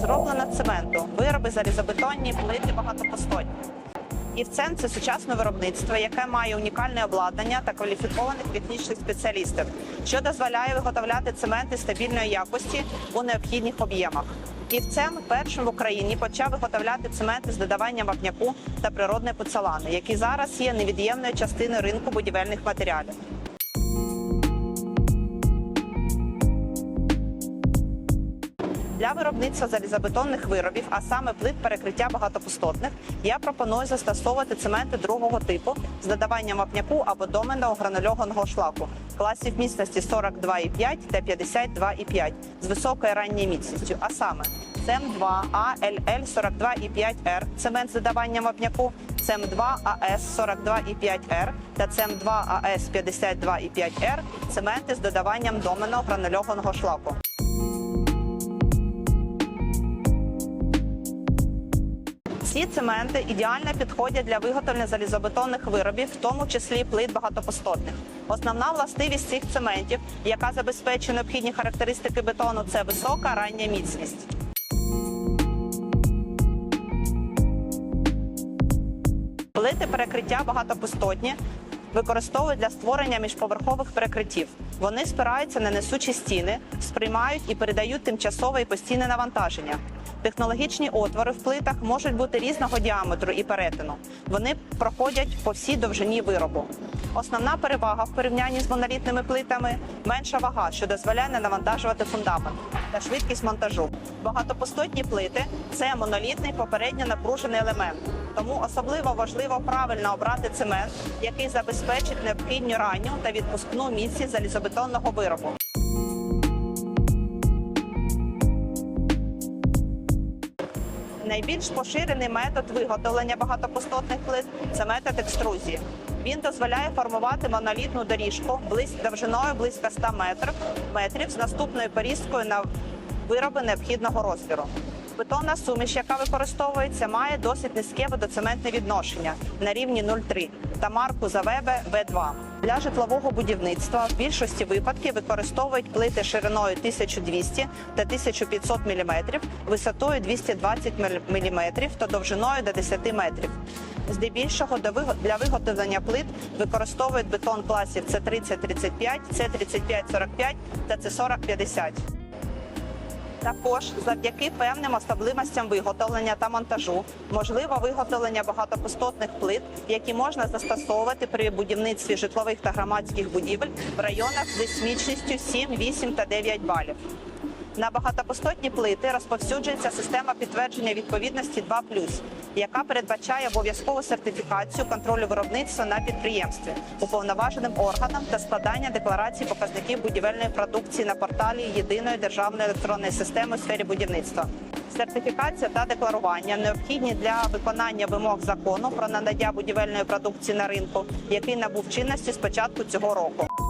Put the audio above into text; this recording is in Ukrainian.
зроблена цементу, вироби залізобетонні, плити багатопостотні. Івцем це сучасне виробництво, яке має унікальне обладнання та кваліфікованих технічних спеціалістів, що дозволяє виготовляти цементи стабільної якості у необхідних об'ємах. Івцем першим в Україні почав виготовляти цементи з додаванням вапняку та природної поцелани, які зараз є невід'ємною частиною ринку будівельних матеріалів. Для виробництва залізобетонних виробів, а саме плит перекриття багатопустотних, я пропоную застосовувати цементи другого типу з додаванням вапняку або доменного гранульованого шлаку класів міцності 42,5 та 52,5 з високою ранньою міцністю, а саме СМ2 АЛЛ 42,5Р, цемент з додаванням вапняку, СМ2 АС 42,5Р та СМ2 АС 52,5Р, цементи з додаванням доменного гранульованого шлаку. Ці цементи ідеально підходять для виготовлення залізобетонних виробів, в тому числі плит багатопостотних. Основна властивість цих цементів, яка забезпечує необхідні характеристики бетону, це висока рання міцність. Плити перекриття багатопустотні використовують для створення міжповерхових перекриттів. Вони спираються на несучі стіни, сприймають і передають тимчасове і постійне навантаження. Технологічні отвори в плитах можуть бути різного діаметру і перетину. Вони проходять по всій довжині виробу. Основна перевага в порівнянні з монолітними плитами менша вага, що дозволяє не навантажувати фундамент та швидкість монтажу. Багатопустотні плити це монолітний попередньо напружений елемент. Тому особливо важливо правильно обрати цемент, який забезпечить необхідну ранню та відпускну місці залізобетонного виробу. Найбільш поширений метод виготовлення багатопустотних плит це метод екструзії. Він дозволяє формувати монолітну доріжку довжиною близько 100 метрів, з наступною порізкою на вироби необхідного розміру. Бетонна суміш, яка використовується, має досить низьке водоцементне відношення на рівні 0,3 та марку Завебе В2. Для житлового будівництва в більшості випадків використовують плити шириною 1200 та 1500 мм, висотою 220 мм та довжиною до 10 метрів. Здебільшого для виготовлення плит використовують бетон класів С30-35, С35-45 та С40-50. Також завдяки певним особливостям виготовлення та монтажу можливо виготовлення багатопустотних плит, які можна застосовувати при будівництві житлових та громадських будівель в районах з висмічністю 7, 8 та 9 балів. На багатопустотні плити розповсюджується система підтвердження відповідності 2+, яка передбачає обов'язкову сертифікацію контролю виробництва на підприємстві уповноваженим органам та складання декларацій показників будівельної продукції на порталі єдиної державної електронної системи у сфері будівництва. Сертифікація та декларування необхідні для виконання вимог закону про надання будівельної продукції на ринку, який набув чинності з початку цього року.